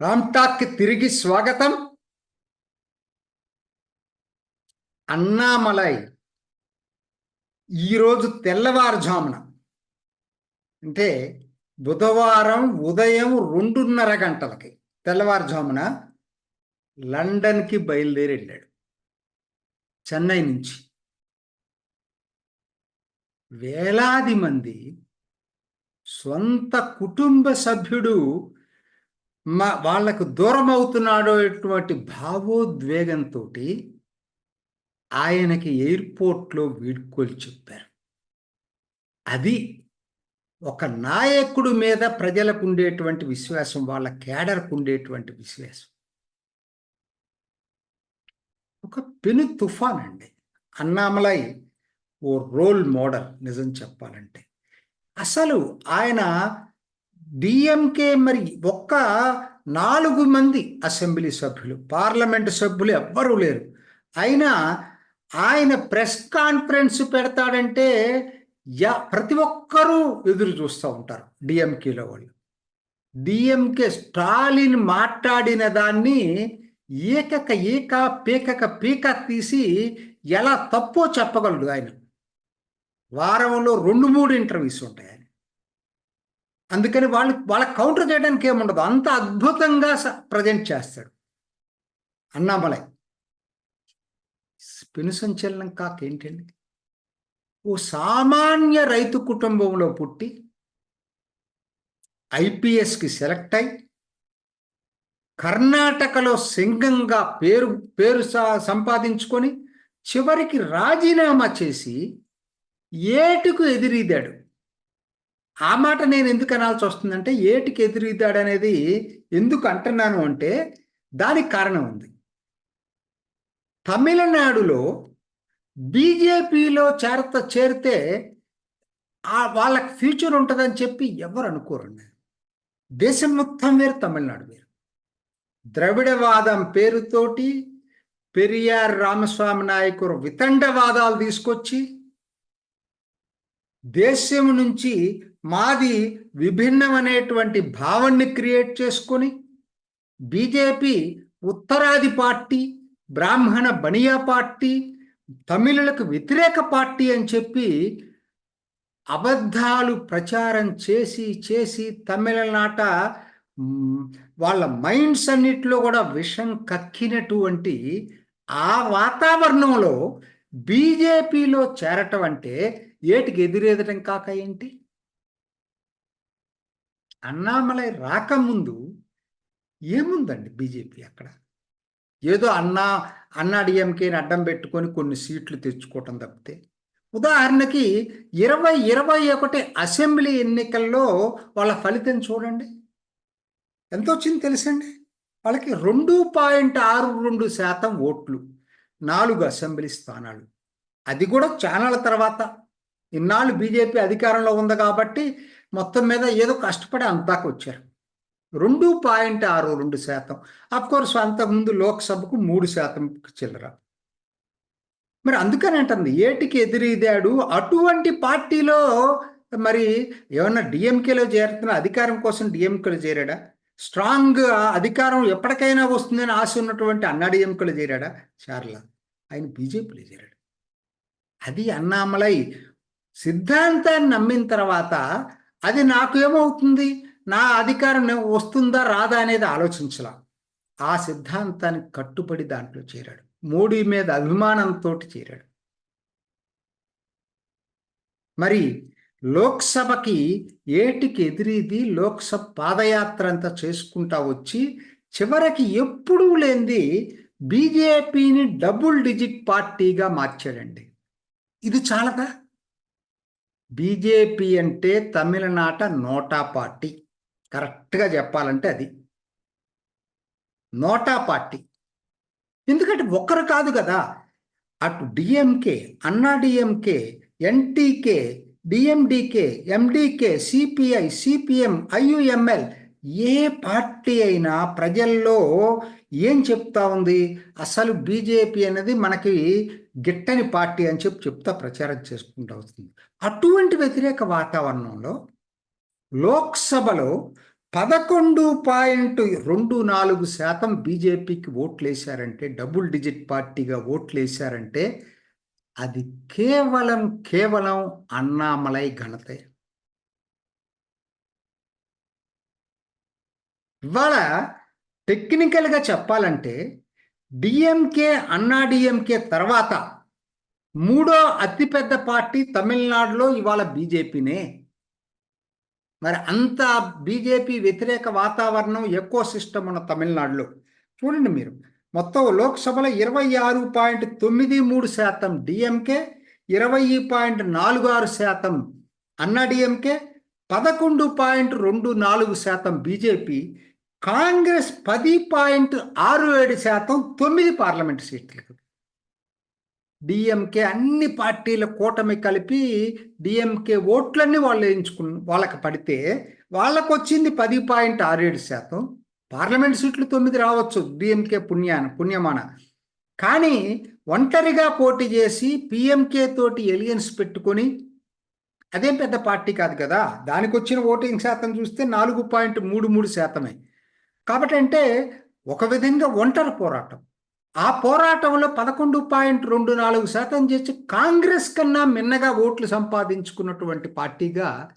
రామ్టాక్ తిరిగి స్వాగతం. అన్నామలై. ఈరోజు తెల్లవారుజామున. అంటే బుధవారం ఉదయం రెండున్నర గంటలకి తెల్లవారుజామున లండన్కి బయలుదేరి వెళ్ళాడు. చెన్నై నుంచి. వేలాది మంది సొంత కుటుంబ సభ్యుడు మా వాళ్ళకు దూరం అవుతున్నాడో అటువంటి భావోద్వేగంతో ఆయనకి ఎయిర్పోర్ట్లో వీడ్కోలు చెప్పారు. అది ఒక నాయకుడు మీద ప్రజలకు ఉండేటువంటి విశ్వాసం వాళ్ళ కేడర్కు ఉండేటువంటి విశ్వాసం. ఒక పెను తుఫాన్ అండి అన్నామలై ఓ రోల్ మోడల్ నిజం చెప్పాలంటే. అసలు ఆయన డిఎంకే మరి ఒక్క నాలుగు మంది అసెంబ్లీ సభ్యులు పార్లమెంటు సభ్యులు ఎవ్వరూ లేరు. అయినా ఆయన ప్రెస్ కాన్ఫరెన్స్ పెడతాడంటే యా ప్రతి ఒక్కరూ ఎదురు చూస్తూ ఉంటారు డిఎంకేలో వాళ్ళు. డిఎంకే స్టాలిన్ మాట్లాడిన దాన్ని ఏకక ఏక పీకక పీక తీసి ఎలా తప్పో చెప్పగలడు ఆయన. వారంలో రెండు మూడు ఇంటర్వ్యూస్ ఉంటాయి. అందుకని వాళ్ళు వాళ్ళ కౌంటర్ చేయడానికి ఏముండదు. అంత అద్భుతంగా ప్రజెంట్ చేస్తాడు. అన్నామలై. పెను సంచలనం కాకేంటండి? ఓ సామాన్య రైతు కుటుంబంలో పుట్టి ఐపీఎస్కి సెలెక్ట్ అయి కర్ణాటకలో సింగంగా పేరు పేరు సంపాదించుకొని చివరికి రాజీనామా చేసి ఏటుకు ఎదురీదాడు. ఆ మాట నేను ఎందుకు అనాల్సి వస్తుందంటే ఏటికి ఎదురీదాడు అనేది ఎందుకు అంటున్నాను అంటే దానికి కారణం ఉంది. తమిళనాడులో బీజేపీలో చేరత చేరితే ఆ వాళ్ళకి ఫ్యూచర్ ఉంటుందని చెప్పి ఎవరు అనుకోరండి దేశం మొత్తం వేరు తమిళనాడు వేరు. ద్రవిడవాదం పేరుతోటి పెరియార్ రామస్వామి నాయకుడు వితండవాదాలు తీసుకొచ్చి దేశం నుంచి మాది విభిన్నమనేటువంటి భావాన్ని క్రియేట్ చేసుకొని బీజేపీ ఉత్తరాది పార్టీ బ్రాహ్మణ బనియా పార్టీ తమిళులకు వ్యతిరేక పార్టీ అని చెప్పి అబద్ధాలు ప్రచారం చేసి చేసి తమిళనాట వాళ్ళ మైండ్స్ అన్నిటిలో కూడా విషం కక్కినటువంటి ఆ వాతావరణంలో బీజేపీలో చేరటం అంటే ఏటికి ఎదురెదటం కాక ఏంటి? అన్నామలై రాకముందు ఏముందండి బీజేపీ అక్కడ? ఏదో అన్నా అన్నాడిఎంకేని అడ్డం పెట్టుకొని కొన్ని సీట్లు తెచ్చుకోవటం తప్పితే. ఉదాహరణకి ఇరవై ఇరవై ఒకటి అసెంబ్లీ ఎన్నికల్లో వాళ్ళ ఫలితం చూడండి. ఎంత వచ్చింది తెలుసండి? వాళ్ళకి రెండు పాయింట్ ఆరు రెండు శాతం ఓట్లు. నాలుగు అసెంబ్లీ స్థానాలు. అది కూడా ఛానల్ తర్వాత. ఇన్నాళ్ళు బీజేపీ అధికారంలో ఉంది కాబట్టి మొత్తం మీద ఏదో కష్టపడి అంతాకు వచ్చారు. రెండు పాయింట్ ఆరు రెండు శాతం. అఫ్కోర్స్ అంతకుముందు లోక్సభకు మూడు శాతం చిల్లర. మరి అందుకని అంటుంది ఏటికి ఎదురీదాడు? అటువంటి పార్టీలో మరి ఏమన్నా డిఎంకేలో చేరుతున్న అధికారం కోసం డిఎంకేలో చేరాడా? స్ట్రాంగ్ అధికారం ఎప్పటికైనా వస్తుందని ఆశ ఉన్నటువంటి అన్నా ఎంకలు చేరాడా? చార్లా. ఆయన బీజేపీలో చేరాడు. అది అన్నామలై సిద్ధాంతాన్ని నమ్మిన తర్వాత అది నాకు ఏమవుతుంది నా అధికారం వస్తుందా రాదా అనేది ఆలోచించలా. ఆ సిద్ధాంతానికి కట్టుబడి దాంట్లో చేరాడు. మోడీ మీద అభిమానంతో చేరాడు. మరి లోక్సభకి ఏటికి ఎదిరిది లోక్సభ పాదయాత్ర అంతా చేసుకుంటా వచ్చి చివరికి ఎప్పుడూ లేనిది బీజేపీని డబుల్ డిజిట్ పార్టీగా మార్చాడండి ఇది చాలదా? బీజేపీ అంటే తమిళనాట నోటా పార్టీ. కరెక్ట్గా చెప్పాలంటే అది. NOTA party. ఎందుకంటే ఒక్కరు కాదు కదా. అటు DMK Anna DMK NTK DMDK MDK CPI CPM IUML ఏ పార్టీ అయినా ప్రజల్లో ఏం చెప్తా ఉంది? అసలు బీజేపీ అనేది మనకి గిట్టని పార్టీ అని చెప్పి చెప్తా ప్రచారం చేసుకుంటూ వస్తుంది. అటువంటి వ్యతిరేక వాతావరణంలో లోక్సభలో పదకొండు పాయింట్ రెండు నాలుగు శాతం బీజేపీకి ఓట్లు వేశారంటే డబుల్ డిజిట్ పార్టీగా ఓట్లు వేశారంటే అది కేవలం కేవలం అన్నామలై ఘనతే. ఇవాళ టెక్నికల్గా చెప్పాలంటే డిఎంకే అన్నా డిఎంకే తర్వాత మూడో అతిపెద్ద పార్టీ తమిళనాడులో ఇవాళ బీజేపీనే. మరి అంత బీజేపీ వ్యతిరేక వాతావరణం ఎక్కువ సిస్టమ్ ఉన్న తమిళనాడులో. చూడండి మీరు. మొత్తం లోక్సభలో ఇరవై ఆరు పాయింట్ తొమ్మిది మూడు శాతం డిఎంకే ఇరవై పాయింట్ నాలుగు ఆరు శాతం అన్నా డిఎంకే పదకొండు పాయింట్ రెండు నాలుగు శాతం బీజేపీ కాంగ్రెస్ పది పాయింట్ ఆరు ఏడు శాతం తొమ్మిది పార్లమెంట్ సీట్లు డిఎంకే అన్ని పార్టీల కూటమి కలిపి డిఎంకే ఓట్లన్నీ వాళ్ళు వేయించుకున్న వాళ్ళకి పడితే వాళ్ళకు వచ్చింది పది పాయింట్ ఆరు ఏడు శాతం. పార్లమెంట్ సీట్లు తొమ్మిది రావచ్చు డిఎంకే పుణ్యాన పుణ్యమాన. కానీ ఒంటరిగా పోటీ చేసి పిఎంకే తోటి ఎలియన్స్ పెట్టుకొని అదేం పెద్ద పార్టీ కాదు కదా దానికి వచ్చిన ఓటింగ్ శాతం చూస్తే నాలుగు పాయింట్ మూడు మూడు శాతమే. కాబట్టి అంటే ఒక విధంగా ఒంటరి పోరాటం. ఆ పోరాటంలో పదకొండు పాయింట్ రెండు నాలుగు శాతం చేసి కాంగ్రెస్ కన్నా మిన్నగా ఓట్లు సంపాదించుకున్నటువంటి పార్టీగా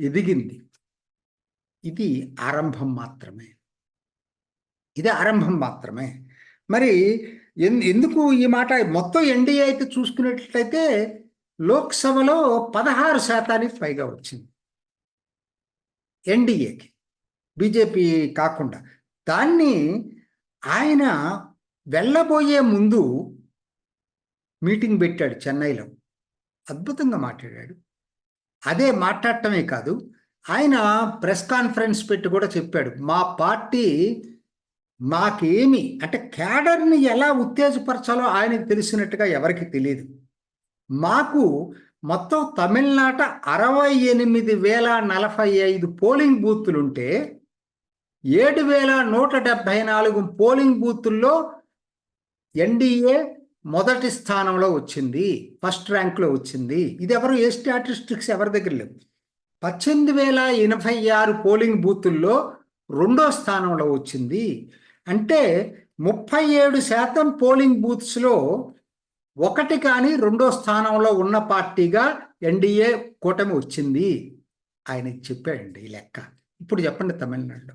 ఎదిగింది. ఇది ఆరంభం మాత్రమే. ఇది ఆరంభం మాత్రమే. మరి ఎందుకు ఈ మాట? మొత్తం ఎన్డీఏ అయితే చూసుకున్నట్లయితే లోక్సభలో పదహారు శాతానికి పైగా వచ్చింది. ఎన్డీఏకి. బీజేపీ కాకుండా. దాన్ని ఆయన వెళ్ళబోయే ముందు మీటింగ్ పెట్టాడు చెన్నైలో. అద్భుతంగా మాట్లాడాడు. అదే మాట్లాడటమే కాదు ఆయన ప్రెస్ కాన్ఫరెన్స్ పెట్టి కూడా చెప్పాడు మా పార్టీ మాకేమి? అంటే క్యాడర్ని ఎలా ఉత్తేజపరచాలో ఆయనకు తెలిసినట్టుగా ఎవరికి తెలియదు మాకు మొత్తం తమిళనాట అరవై ఎనిమిది వేల నలభై ఐదు పోలింగ్ బూత్లుంటే ఏడు వేల నూట డెబ్భై నాలుగు పోలింగ్ బూతుల్లో ఎన్డీఏ మొదటి స్థానంలో వచ్చింది ఫస్ట్ ర్యాంక్లో వచ్చింది. ఇది ఎవరు ఏ స్టాటిస్టిక్స్ ఎవరి దగ్గర లేవు. పద్దెనిమిది వేల ఎనభై ఆరు పోలింగ్ బూతుల్లో రెండో స్థానంలో వచ్చింది. అంటే ముప్పై ఏడు శాతం పోలింగ్ బూత్స్లో ఒకటి కానీ రెండో స్థానంలో ఉన్న పార్టీగా ఎన్డీఏ కూటమి వచ్చింది. ఆయన చెప్పాడండి ఈ లెక్క. ఇప్పుడు చెప్పండి తమిళనాడులో.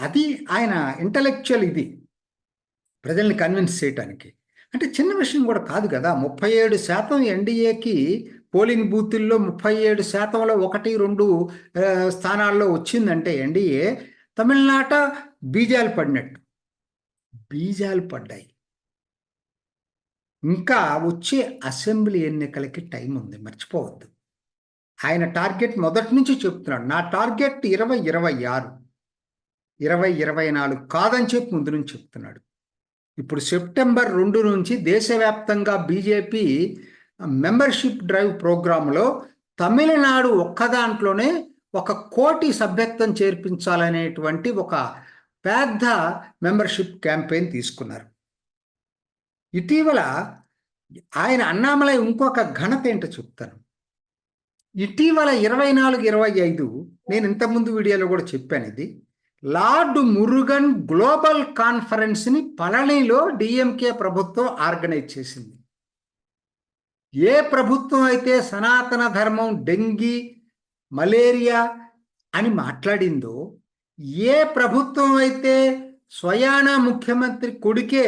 అది ఆయన ఇంటలెక్చువల్ ఇది. ప్రజల్ని కన్విన్స్ చేయటానికి. అంటే చిన్న విషయం కూడా కాదు కదా. ముప్పై ఏడు శాతం ఎన్డీఏకి పోలింగ్ బూతుల్లో ముప్పై ఏడు శాతంలో ఒకటి రెండు స్థానాల్లో వచ్చిందంటే ఎన్డీఏ తమిళనాట బీజాలు పడినట్టు. బీజాలు పడ్డాయి. ఇంకా వచ్చే అసెంబ్లీ ఎన్నికలకి టైం ఉంది మర్చిపోవద్దు. ఆయన టార్గెట్ మొదటి నుంచి చెప్తున్నాడు నా టార్గెట్ ఇరవై ఇరవై ఆరు. ఇరవై ఇరవై నాలుగు కాదని చెప్పి ముందు నుంచి చెప్తున్నాడు. ఇప్పుడు సెప్టెంబర్ రెండు నుంచి దేశవ్యాప్తంగా బీజేపీ మెంబర్షిప్ డ్రైవ్ ప్రోగ్రాంలో తమిళనాడు ఒక్కదాంట్లోనే ఒక కోటి సభ్యత్వం చేర్పించాలనేటువంటి ఒక పెద్ద మెంబర్షిప్ క్యాంపెయిన్ తీసుకున్నారు. ఇటీవల ఆయన అన్నామలై ఇంకొక ఘనత ఏంటో చెప్తాను. ఇటీవల ఇరవై నాలుగు ఇరవై ఐదు నేను ఇంతకుముందు వీడియోలో కూడా చెప్పాను ఇది. లార్డ్ మురుగన్ గ్లోబల్ కాన్ఫరెన్స్ని పళనిలో డిఎంకే ప్రభుత్వం ఆర్గనైజ్ చేసింది. ఏ ప్రభుత్వం అయితే సనాతన ధర్మం డెంగీ మలేరియా అని మాట్లాడిందో ఏ ప్రభుత్వం అయితే స్వయాన ముఖ్యమంత్రి కొడుకే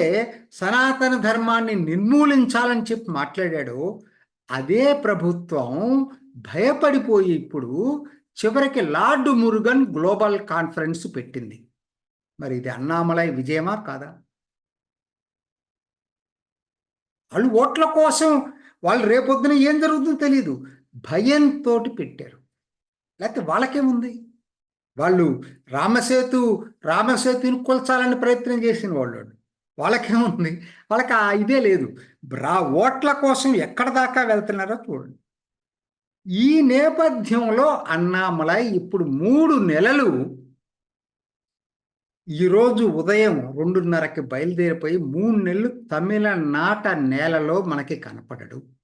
సనాతన ధర్మాన్ని నిర్మూలించాలని చెప్పి మాట్లాడాడో అదే ప్రభుత్వం భయపడిపోయి ఇప్పుడు చివరికి లార్డ్ మురుగన్ గ్లోబల్ కాన్ఫరెన్స్ పెట్టింది. మరి ఇది అన్నామలై విజయమా కాదా? వాళ్ళు ఓట్ల కోసం వాళ్ళు రేపొద్దున ఏం జరుగుతుందో తెలియదు భయంతో పెట్టారు. లేకపోతే వాళ్ళకేముంది? వాళ్ళు రామసేతు రామసేతుని కొల్చాలని ప్రయత్నం చేసిన వాళ్ళు వాళ్ళకేముంది? వాళ్ళకి ఆ ఇదే లేదు. బ్రా ఓట్ల కోసం ఎక్కడ దాకా వెళ్తున్నారో చూడండి. ఈ నేపథ్యంలో అన్నామలై ఇప్పుడు మూడు నెలలు ఈరోజు ఉదయం రెండున్నరకి బయలుదేరిపోయి మూడు నెలలు తమిళనాట నేలలో మనకి కనపడడు.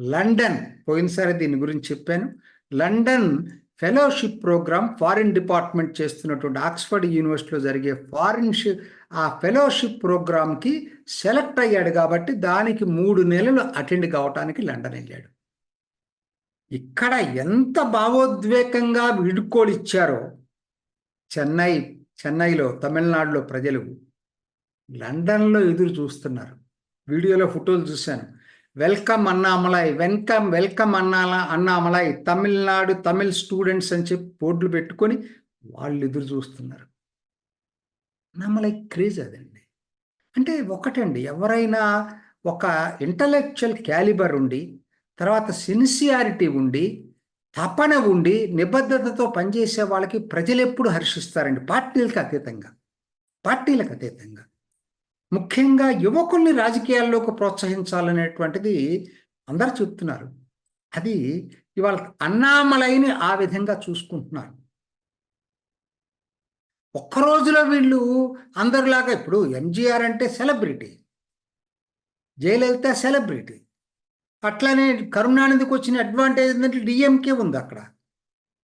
లండన్ పోయినసారి దీని గురించి చెప్పాను. London fellowship programme foreign department చేస్తున్నటువంటి ఆక్స్ఫర్డ్ యూనివర్సిటీలో జరిగే ఫారిన్ ఆ ఫెలోషిప్ ప్రోగ్రామ్కి సెలెక్ట్ అయ్యాడు కాబట్టి దానికి మూడు నెలలు అటెండ్ కావటానికి లండన్ వెళ్ళాడు. ఇక్కడ ఎంత భావోద్వేగంగా విడుకోలిచ్చారో చెన్నై చెన్నైలో తమిళనాడులో ప్రజలు లండన్లో ఎదురు చూస్తున్నారు. వీడియోలో ఫోటోలు చూశాను. వెల్కమ్ అన్నామలై వెల్కమ్ వెల్కమ్ అన్నాల అన్నామలై. తమిళనాడు తమిళ్ స్టూడెంట్స్ అని చెప్పి బోర్డులు పెట్టుకొని వాళ్ళు ఎదురు చూస్తున్నారు. అన్నామలై క్రేజ్ అదండి. అంటే ఒకటండి ఎవరైనా ఒక ఇంటలెక్చువల్ క్యాలిబర్ ఉండి తర్వాత సిన్సియారిటీ ఉండి తపన ఉండి నిబద్ధతతో పనిచేసే వాళ్ళకి ప్రజలు ఎప్పుడు హర్షిస్తారండి? పార్టీలకు అతీతంగా. పార్టీలకు అతీతంగా. ముఖ్యంగా యువకుల్ని రాజకీయాల్లోకి ప్రోత్సహించాలనేటువంటిది అందరు చెప్తున్నారు. అది ఇవాళ అన్నామలైని ఆ విధంగా చూసుకుంటున్నారు. ఒక్క రోజులో వీళ్ళు అందరిలాగా ఇప్పుడు ఎంజీఆర్ అంటే సెలబ్రిటీ జయలలిత సెలబ్రిటీ అట్లానే కరుణానిధికి వచ్చిన అడ్వాంటేజ్ ఏంటంటే డిఎంకే ఉంది అక్కడ.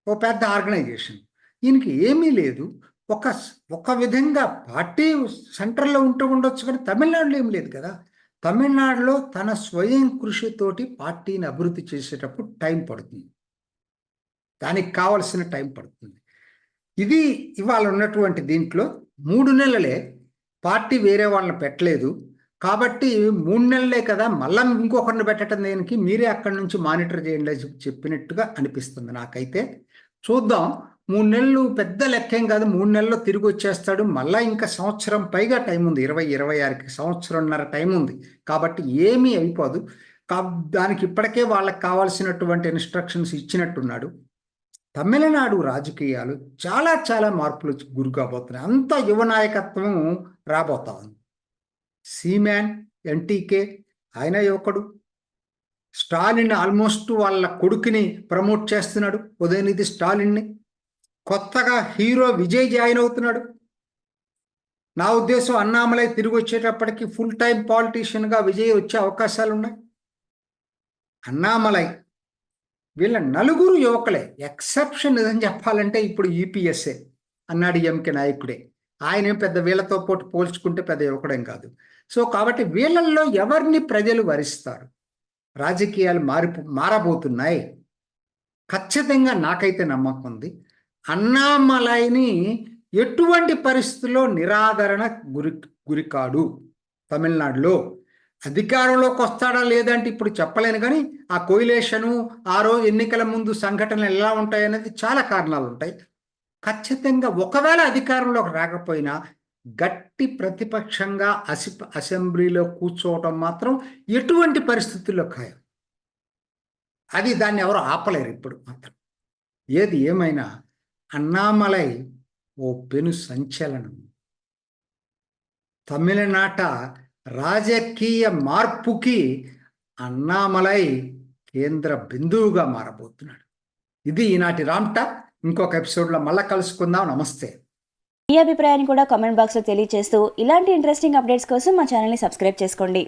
ఓ పెద్ద ఆర్గనైజేషన్. ఈయనకి ఏమీ లేదు. ఒక ఒక విధంగా పార్టీ సెంటర్లో ఉంటూ ఉండొచ్చు కానీ తమిళనాడులో ఏం లేదు కదా. తమిళనాడులో తన స్వయం కృషితోటి పార్టీని అభివృద్ధి చేసేటప్పుడు టైం పడుతుంది. దానికి కావలసిన టైం పడుతుంది. ఇది ఇవాళ ఉన్నటువంటి దీంట్లో మూడు నెలలే పార్టీ వేరే వాళ్ళని పెట్టలేదు. కాబట్టి మూడు నెలలే కదా మళ్ళా ఇంకొకరిని పెట్టడం దేనికి? మీరే అక్కడి నుంచి మానిటర్ చేయండి చెప్పినట్టుగా అనిపిస్తుంది నాకైతే. చూద్దాం. మూడు నెలలు పెద్ద లెక్కేం కాదు. మూడు నెలల్లో తిరిగి వచ్చేస్తాడు. మళ్ళా ఇంకా సంవత్సరం పైగా టైం ఉంది. ఇరవై ఇరవై ఆరుకి సంవత్సరంన్నర టైం ఉంది. కాబట్టి ఏమీ అయిపోదు. కా దానికి ఇప్పటికే వాళ్ళకి కావాల్సినటువంటి ఇన్స్ట్రక్షన్స్ ఇచ్చినట్టున్నాడు. తమిళనాడు రాజకీయాలు చాలా చాలా మార్పులు గురి కాబోతున్నాయి అంత యువ నాయకత్వం రాబోతా ఉంది సీమ్యాన్ ఎన్టీకే ఆయన యువకుడు. స్టాలిన్ ఆల్మోస్ట్ వాళ్ళ కొడుకుని ప్రమోట్ చేస్తున్నాడు. ఉదయనిధి స్టాలిన్ని. కొత్తగా హీరో విజయ్ జాయిన్ అవుతున్నాడు. నా ఉద్దేశం అన్నామలై తిరిగి వచ్చేటప్పటికి ఫుల్ టైం పాలిటీషియన్గా విజయ్ వచ్చే అవకాశాలు ఉన్నాయి అన్నామలై వీళ్ళ నలుగురు యువకులే ఎక్సెప్షన్ నిజం చెప్పాలంటే ఇప్పుడు యూపీఎస్ఏ అన్నాడు ఎంకే నాయకుడే. ఆయన పెద్ద వీళ్ళతో పోటీ పోల్చుకుంటే పెద్ద యువకుడేం కాదు. సో కాబట్టి వీళ్ళల్లో ఎవరిని ప్రజలు వరిస్తారు? రాజకీయాలు మారిపో మారబోతున్నాయి. ఖచ్చితంగా నాకైతే నమ్మకం ఉంది. అన్నామలైని ఎటువంటి పరిస్థితుల్లో నిరాదరణ గురి గురికాడు? తమిళనాడులో. అధికారంలోకి వస్తాడా లేదంటే ఇప్పుడు చెప్పలేను కానీ ఆ కోయిలేషను ఆ రోజు ఎన్నికల ముందు సంఘటనలు ఎలా ఉంటాయి అనేది చాలా కారణాలు ఉంటాయి. ఖచ్చితంగా ఒకవేళ అధికారంలోకి రాకపోయినా గట్టి ప్రతిపక్షంగా అసి అసెంబ్లీలో కూర్చోవటం మాత్రం ఎటువంటి పరిస్థితుల్లో ఖాయం? అది దాన్ని ఎవరు ఆపలేరు ఇప్పుడు మాత్రం. ఏది ఏమైనా అన్నామలై ఓ పెను సంచలనం. తమిళనాట రాజకీయ మార్పుకి అన్నామలై కేంద్ర బిందువుగా మారబోతున్నాడు. ఇది ఈనాటి రామ్టా ఇంకొక ఎపిసోడ్లో మళ్ళా కలుసుకుందాం. నమస్తే. మీ అభిప్రాయాన్ని కూడా కామెంట్ బాక్స్లో తెలియజేస్తూ ఇలాంటి ఇంట్రెస్టింగ్ అప్డేట్స్ కోసం మా ఛానల్ని సబ్స్క్రైబ్ చేసుకోండి.